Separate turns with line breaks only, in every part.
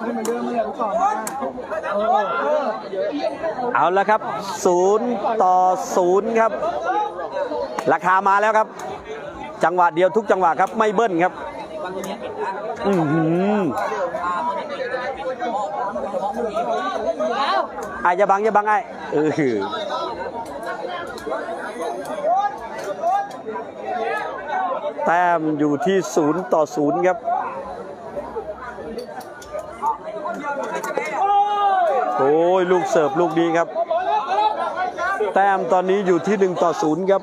ให้มันเดินมาอย่างก่อนมาเออเออ
เอาละครับศูนย์ต่อศูนย์ครับ ราคามาแล้วครับ จังหวะเดียวทุกจังหวะครับไม่เบิ้ลครับอือหืออะอย่าบังอย่าบังไอ้เออแต้มอยู่ที่ศูนย์ต่อศูนย์ครับ โอ้ยลูกเสิร์ฟลูกนี้ครับ แต้มตอนนี้อยู่ที่ 1 ต่อ 0 ครับ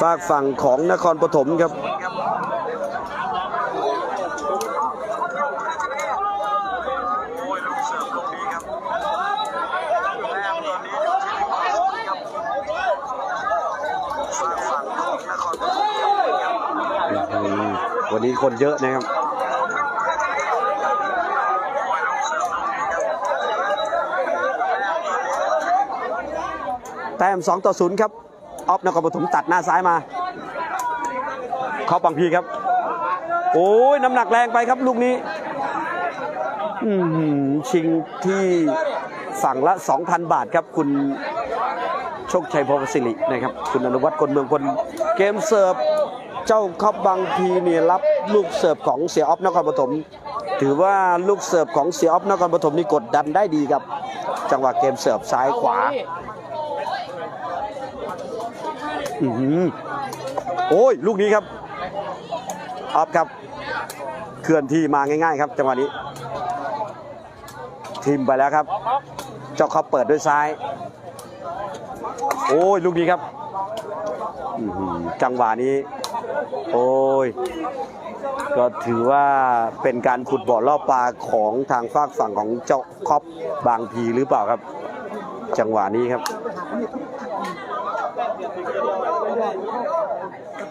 ฝากฝั่งของนครปฐมครับ วันนี้คนเยอะนะครับ แต้ม2ต่อ0ครับออฟนครปฐมตัดหน้าซ้ายมา เข้าปังพีครับ โอ้ยน้ำหนักแรงไปครับลูกนี้ชิงที่ฝั่งละ 2,000 บาทครับคุณโชคชัยพงศิรินะครับ คุณอนุวัฒน์คนเมืองคนเกมเสิร์ฟเจ้าคอบบางพีเนี่ยรับลูกเสิร์ฟของเสียออฟนครปฐมถือว่าลูกเสิร์ฟของเสียออฟนครปฐมนี่กดดันได้ดีครับ จังหวะเกมเสิร์ฟซ้ายขวา อื้อหือโอ้ย ลูกนี้ครับออฟครับเคลื่อนที่มาง่าย ๆ ครับจังหวะนี้ทีมไปแล้วครับ เจ้าเขาเปิดด้วยซ้าย โอ้ย ลูกนี้ครับจังหวะนี้ โอ้ย ก็ถือว่าเป็นการขุดบ่อล่อปลาของทางฝากฝั่งของเจ้าคอปบางพีหรือเปล่าครับ จังหวะนี้ครับ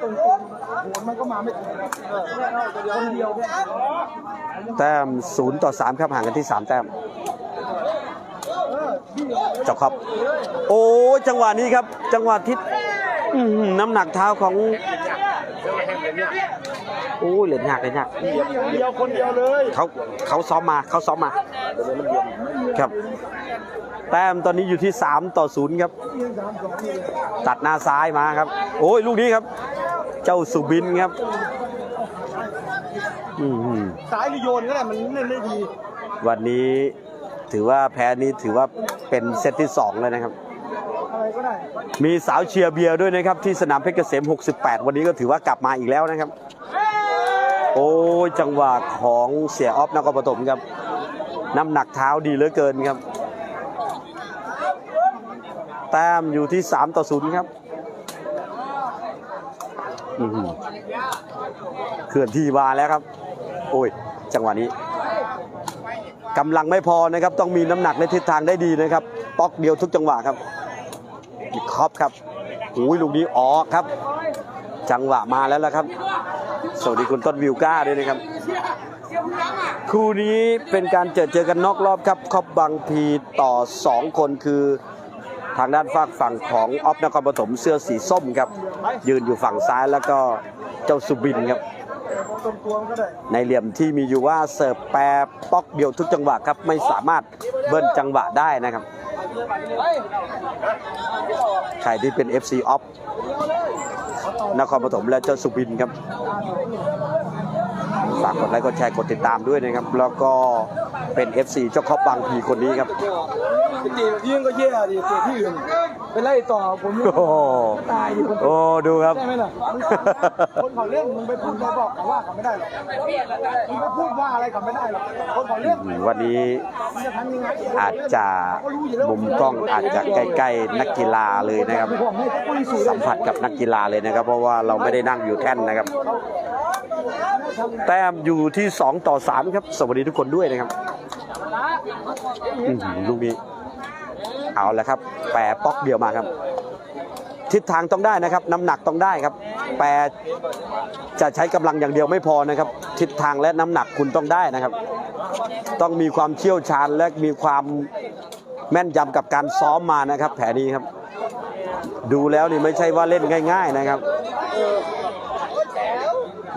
ตรงตัวโหนมันก็มาไม่ถึงเออคนเดียวเนี่ย
แต้ม0ต่อ3ครับห่างกันที่3แต้มเจ้าครับ โอ้ยจังหวะนี้ครับ จังหวะที่อื้อหือน้ำหนักเท้าของโอ้ยเหรียญหักเหรียญหัก
เดียวคนเดียวเลย
เขาเขาซ้อมมาเขาซ้อมมาครับ แต้มตอนนี้อยู่ที่ 3 ต่อ 0 ครับ ตัดหน้าซ้ายมาครับ โอ้ยลูกนี้ครับ เจ้าสุบินครับอื้อหือ
สายหรือโยนก็ได้มันเล่นได้ดี
วันนี้ถือว่าแพ้นี้ถือว่าเป็นเซตที่ 2 เลยนะครับ
อะไรก็ได้
มีสาวเชียร์เบียร์ด้วยนะครับ ที่สนามเพชรเกษม 68 วันนี้ก็ถือว่ากลับมาอีกแล้วนะครับ โอ้ยจังหวะของเสียออฟนครปฐมครับ น้ำหนักเท้าดีเหลือเกินครับ แต้มอยู่ที่ 3 ต่อ 0 ครับเคลื่อนที่มาแล้วครับ โอ้ย จังหวะนี้กำลังไม่พอนะครับ ต้องมีน้ำหนักในทิศทางได้ดีนะครับป๊อกเดียวทุกจังหวะครับครอบครับโอ้ยลูกนี้ออกครับ จังหวะมาแล้วละครับ สวัสดีคุณต้นวิวก้าด้วยนะครับ คู่นี้เป็นการเจอเจอกันนอกรอบครับครอบบางพีต่อ 2 คนคือ ทางด้านฝากฝั่งของออฟนครปฐมเสื้อสีส้มครับ ยืนอยู่ฝั่งซ้ายแล้วก็เจ้าสุบินครับ ในเหลี่ยมที่มีอยู่ว่าเสิร์ฟแปรป๊อกเดียวทุกจังหวะครับ ไม่สามารถเบิ้ลจังหวะได้นะครับ ใครที่เป็น FC ออฟนครปฐมและเจ้าสุบินครับ ฝากกดไลค์กดแชร์กดติดตามด้วยนะครับ แล้วก็เป็น FC เจ้าครอบบางพีคนนี้ครับ
ดียิ่งก็แย่ดิเจอที่อื่นไปไล่ต่อผมยัง
โอ้โห
ตายอยู่คน
โอ้ดูครับ
ใช่ไหมล่ะคนเขาเล่นมึงไปพูดไปบอกเขาว่าเขาไม่ได้หรอกมึงไปพูดว่าอะไรเขาไม่ได้หรอกคนเขาเล่น
วันนี้
มึงจะทำยังไง
อาจจะมุมกล้องอาจจะใกล้ๆนักกีฬาเลยนะครับ
ผมให้ปุ้ยสู
สัมผัสกับนักกีฬาเลยนะครับ เพราะว่าเราไม่ได้นั่งอยู่แท่นนะครับ แต้มอยู่ที่2ต่อ3ครับ สวัสดีทุกคนด้วยนะครับลูกนี้เอาและครับ แปรป๊อกเดียวมาครับ ทิศทางต้องได้นะครับ น้ำหนักต้องได้ครับ แปรจะใช้กำลังอย่างเดียวไม่พอนะครับ ทิศทางและน้ำหนักคุณต้องได้นะครับ ต้องมีความเชี่ยวชาญและมีความแม่นยำกับการซ้อมมานะครับ แผลนี้ครับ ดูแล้วนี่ไม่ใช่ว่าเล่นง่าย ๆนะครับ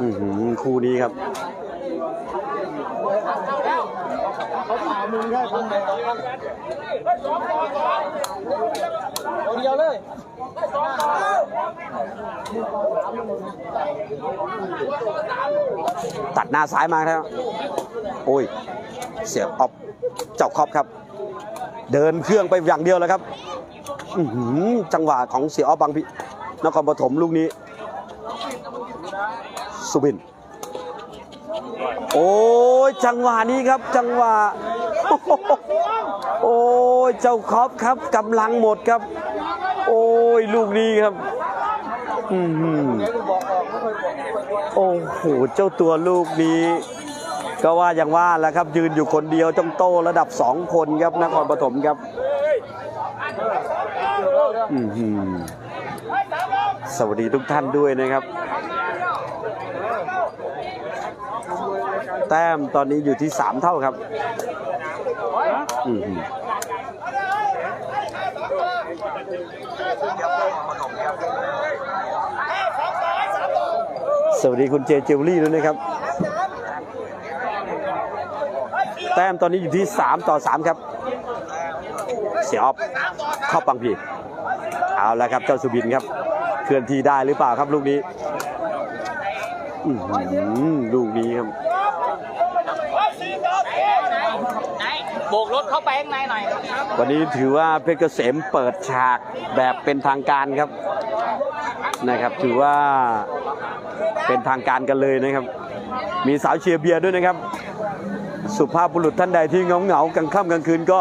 อือหือ คู่นี้ครับ
เขาถามมึงแค่คนเดียวเดียวเลย
ตัดหน้าซ้ายมาแล้วโอ้ย เสียบออฟเจ้าครอบครับ เดินเครื่องไปอย่างเดียวแล้วครับจังหวะของเสียออฟบางพีนครปฐมลูกนี้ สุบิน โอ้ยจังหวะนี้ครับจังหวะ โอ้ยเจ้าคอบครับกำลังหมดครับ โอ้ยลูกนี้ครับอือหือโอ้โหเจ้าตัวลูกนี้ ก็ว่าอย่างว่าแล้วครับ ยืนอยู่คนเดียวจ้องโตระดับสองคนครับนครปฐมครับอื้อหือสวัสดีทุกท่านด้วยนะครับ แต้มตอนนี้อยู่ที่สามเท่าครับสวัสดีคุณเจเจวลี่ด้วยนะครับ แต้มตอนนี้อยู่ที่ 3 ต่อ 3 ครับ เสียออฟเข้าปังพีเอาแล้วครับเจ้าสุบินครับ เคลื่อนที่ได้หรือเปล่าครับลูกนี้ลูกนี้ครับ
ไหน โบกรถเข้าไปข้างในหน่อย
วันนี้ถือว่าเพชรเกษมเปิดฉากแบบเป็นทางการครับนะครับ ถือว่าเป็นทางการกันเลยนะครับ มีสาวเชียร์เบียร์ด้วยนะครับ สุภาพบุรุษท่านใดที่เหงาเหงาๆกลางค่ำกลางคืนก็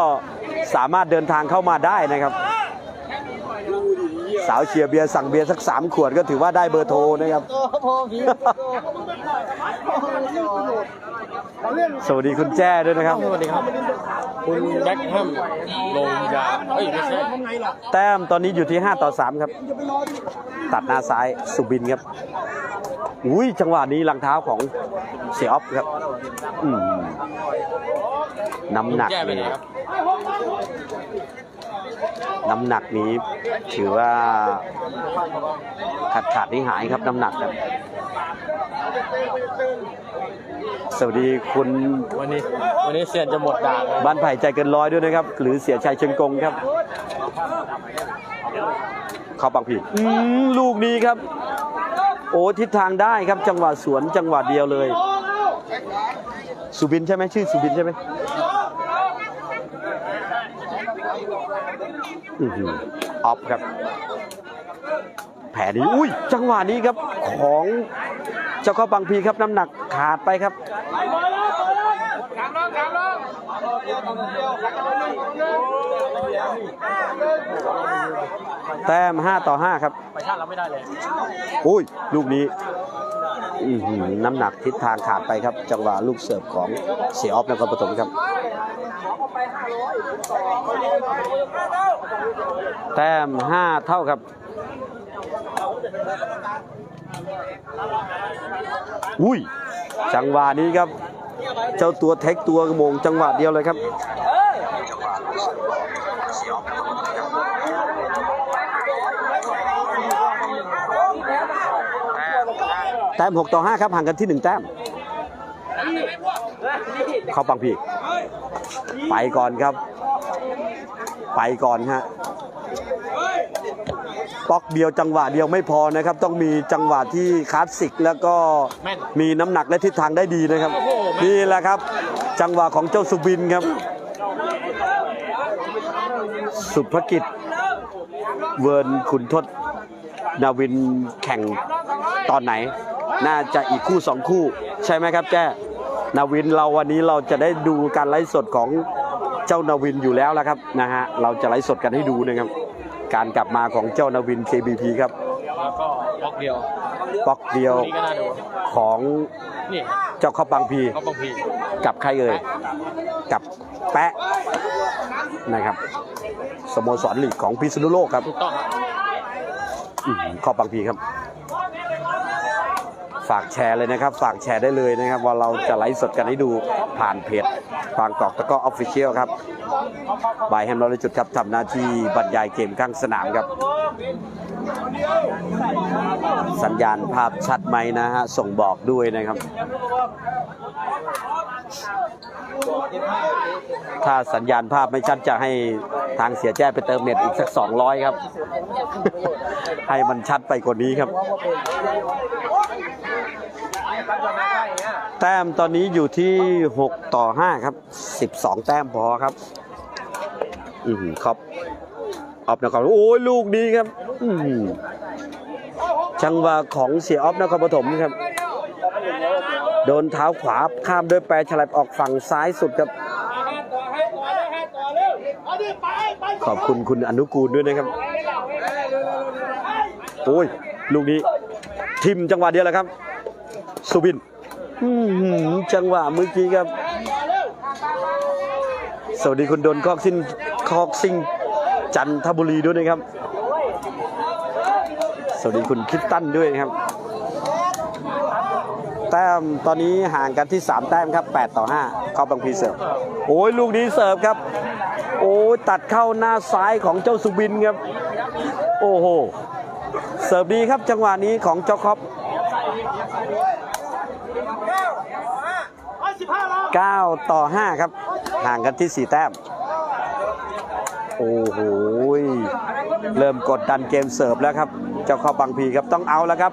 สามารถเดินทางเข้ามาได้นะครับ สาวเชียร์เบียร์สั่งเบียร์สักสามขวดก็ถือว่าได้เบอร์โทรนะครับ สวัสดีคุณแจ้ด้วยนะครับ
สวัสดีครับ คุณแบ็คแฮมลงยาเอ้ยไม่ใช่
แต้มตอนนี้อยู่ที่ 5 ต่อ 3 ครับ ตัดหน้าซ้ายสุบินครับ อุ้ยจังหวะนี้รองเท้าของเสียออฟครับอืมน้ำหนัก
แย่ไปไหน
นี้
ครับ
น้ำหนักนี้ถือว่าขาดขาดนี่หายครับน้ำหนักครับ สวัสดีคุณ
วันนี้วันนี้เซียนจะหมดด่างเลย
บ้านไผ่ใจเกินร้อยด้วยนะครับ หรือเสียชัยเชิงกงครับเข้าปังผีอืมลูกนี้ครับ โอ้ทิศทางได้ครับจังหวะสวนจังหวะเดียวเลย สุบินใช่ไหมชื่อสุบินใช่ไหมอื้อหือออฟครับ แผลนี้อุ้ยจังหวะนี้ครับของเจ้าข้าวปังพีครับน้ำหนักขาดไปครับ แต้ม5ต่อ5ครับ
ไปชาติเราไม่ได้เลย
อุ้ย ลูกนี้อื้อหือน้ำหนักทิศทางขาดไปครับ จังหวะลูกเสิร์ฟของเสียออฟนครปฐมครับ แต้ม 5 เท่าครับอุ้ย จังหวะนี้ครับ เจ้าตัวเทคตัวโมงจังหวะเดียวเลยครับแต้ม6ต่อ5ครับห่างกันที่ 1 แต้ม เข้าปังพีไปก่อนครับ ไปก่อนฮะ ป๊อกเดียวจังหวะเดียวไม่พอนะครับ ต้องมีจังหวะที่คลาสสิกแล้วก็
แม่น
มีน้ำหนักและทิศทางได้ดีนะครับ นี่แหละครับ จังหวะของเจ้าสุบินครับ สุภกิจ เวิร์นขุนทศนาวินแข่งตอนไหน น่าจะอีกคู่สองคู่ ใช่ไหมครับแจ้นาวินเราวันนี้เราจะได้ดูการไลฟ์สดของเจ้านาวินอยู่แล้วละครับนะฮะเราจะไลฟ์สดกันให้ดูนะครับ การกลับมาของเจ้านาวิน KBP ครับ
แล้วก็บล็อกเดียว
ป๊อกเดียว
ตัวนี้ก็น่าดู
ของ
นี่
เจ้าข้าวปังพี
เขาบางพี
กับใครเอ่ยกับแปะนะครับสโมสรลีกของพิษณุโลกครับ
ถูกต้องครับ
อื้อหือข้อบางพีครับ ฝากแชร์เลยนะครับ ฝากแชร์ได้เลยนะครับ ว่าเราจะไลฟ์สดกันให้ดูผ่านเพจ ฟางกอกตะก้อออฟฟิเชียลครับบายแฮมเราเลยจุดครับทำหน้าที่บรรยายเกมข้างสนามครับ สัญญาณภาพชัดไหมนะฮะ ส่งบอกด้วยนะครับ ถ้าสัญญาณภาพไม่ชัดจะให้ทางเสียแจ้ไปเติมเน็ตอีกสัก 200 ครับ ให้มันชัดไปกว่านี้ครับ แต้มตอนนี้อยู่ที่ 6 ต่อ 5 ครับ 12 แต้มพอครับ อือครับออฟนครโอ้ยลูกนี้ครับ อือจังหวะของเสียออฟนครปฐมครับ โดนเท้าขวาข้ามด้วยแปรฉลับออกฝั่งซ้ายสุดครับขอบคุณคุณอนุกูลด้วยนะครับ โอ้ย ลูกนี้ทิมจังหวะเดียวแหละครับ สุบินอื้อหือจังหวะเมื่อกี้ครับ สวัสดีคุณดนคอกซินคอกซิงจันทบุรีด้วยนะครับ สวัสดีคุณคิดตั้นด้วยนะครับ แต้มตอนนี้ห่างกันที่ 3 แต้มครับ 8 ต่อ 5 เข้าบางพีเสิร์ฟ โอ้ยลูกนี้เสิร์ฟครับ โอ้ยตัดเข้าหน้าซ้ายของเจ้าสุบินครับ โอ้โห เสิร์ฟดีครับจังหวะนี้ของเจ้าคอป 9 ต่อ 5 ครับ ห่างกันที่ 4 แต้ม โอ้โห เริ่มกดดันเกมเสิร์ฟแล้วครับ เจ้าข้อบางพีครับต้องเอาแล้วครับ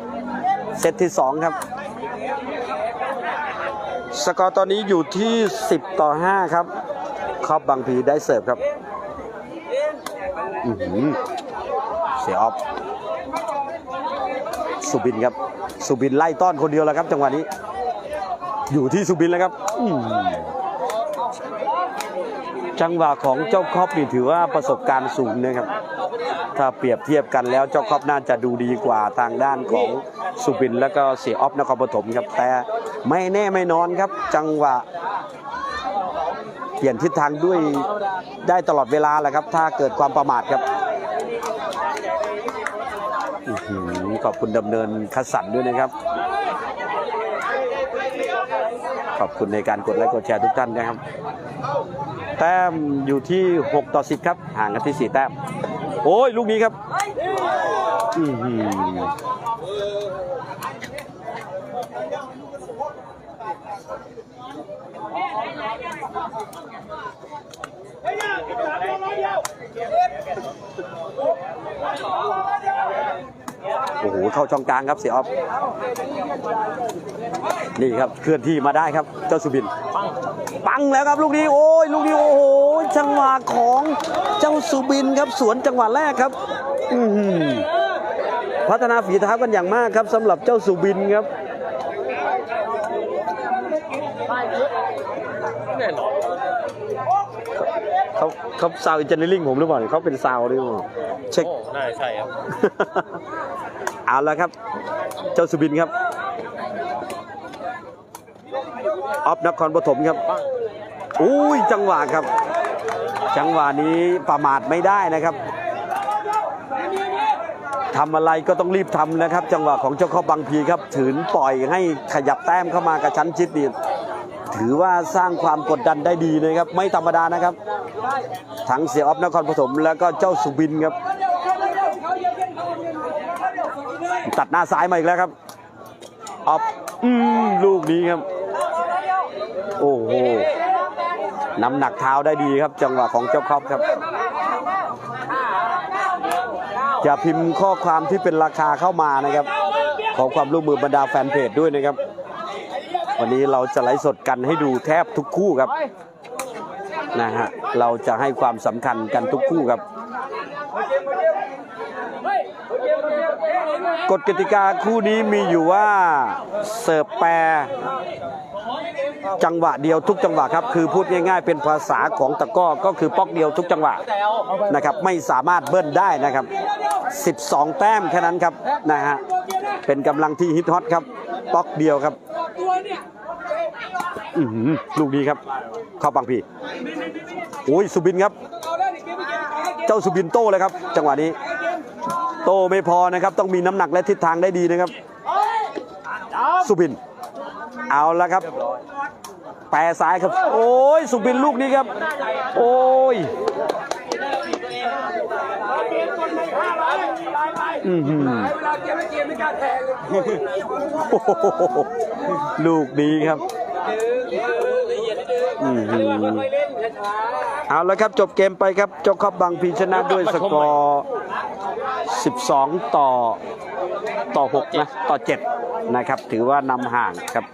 เซตที่ 2 ครับ สกอร์ตอนนี้อยู่ที่ 10 ต่อ 5 ครับครอบบางพีได้เสิร์ฟครับอื้อหือเสียออฟสุบินครับ สุบินไล่ต้อนคนเดียวแล้วครับจังหวะนี้ อยู่ที่สุบินแล้วครับจังหวะของเจ้าครอบนี่ถือว่าประสบการณ์สูงนะครับ ถ้าเปรียบเทียบกันแล้วเจ้าครอบน่าจะดูดีกว่าทางด้านของสุบินแล้วก็เสียออฟนครปฐมครับ แต่ไม่แน่ไม่นอนครับ จังหวะ เปลี่ยนทิศทางด้วยได้ตลอดเวลาแหละครับ ถ้าเกิดความประมาทครับอขอบคุณดำเนินคัดสรรด้วยนะครับ ขอบคุณในการกดไลค์กดแชร์ทุกท่านนะครับ แต้มอยู่ที่ 6 ต่อ 10 ครับ ห่างกันที่ 4 แต้ม โอ้ย ลูกนี้ครับอื้อหือ โอ้โหเข้าช่องกลางครับเสียออฟนี่ครับเคลื่อนที่มาได้ครับเจ้าสุบิน ปังแล้วครับลูกนี้โอ้ยลูกนี้โอ้โหจังหวะของเจ้าสุบินครับสวนจังหวะแรกครับอือหือพัฒนาฝีเท้ากันอย่างมากครับสำหรับเจ้าสุบินครับ
แน่นอน
เขาเขาซาวอินเจเนอริงผมหรือเปล่าเนี่ยเขาเป็นซาวด้วยมั้งเช็ค
น่าใช่ครับ
เอาละครับ เจ้าสุบินครับ ออฟนครปฐมครับ อุ้ยจังหวะครับ จังหวะนี้ประมาทไม่ได้นะครับทำอะไรก็ต้องรีบทำนะครับ จังหวะของเจ้าข้อบางพีครับถืนปล่อยให้ขยับแต้มเข้ามากระชั้นชิดนี่ถือว่าสร้างความกดดันได้ดีนะครับ ไม่ธรรมดานะครับ ทั้งเสียออฟนครปฐมแล้วก็เจ้าสุบินครับ ตัดหน้าซ้ายมาอีกแล้วครับออฟอืมลูกนี้ครับ โอ้โหน้ำหนักเท้าได้ดีครับ จังหวะของเจ้าครอบครับ จะพิมพ์ข้อความที่เป็นราคาเข้ามานะครับ ขอความร่วมมือบรรดาแฟนเพจด้วยนะครับ วันนี้เราจะไลฟ์สดกันให้ดูแทบทุกคู่ครับนะฮะเราจะให้ความสำคัญกันทุกคู่ครับ กฎกติกาคู่นี้มีอยู่ว่าเสิร์ฟแปรจังหวะเดียวทุกจังหวะครับคือพูดง่ายๆ เป็นภาษาของตะก้อก็คือป๊อกเดียวทุกจังหวะนะครับไม่สามารถเบิ้ลได้นะครับ 12 แต้มแค่นั้นครับนะฮะเป็นกำลังที่ฮิตฮอตครับป๊อกเดียวครับลูกนี้ครับ เข้าปังพี่โอ้ยสุบินครับ เจ้าสุบินโต้เลยครับ จังหวะนี้ โตไม่พอนะครับ ต้องมีน้ำหนักและทิศทางได้ดีนะครับ สุบิน เอาละครับ แปรซ้ายครับ โอ้ย สุบินลูกนี้ครับ โอ้ยอื้อหือโอ้โหลูกดีครับเอาแล้วครับจบเกมไปครับเจ้าครอบบางพีชนะด้วยสกอร์ 12 ต่อต่อ 6 นะ ต่อ 7 นะครับ ถือว่านำห่างครับ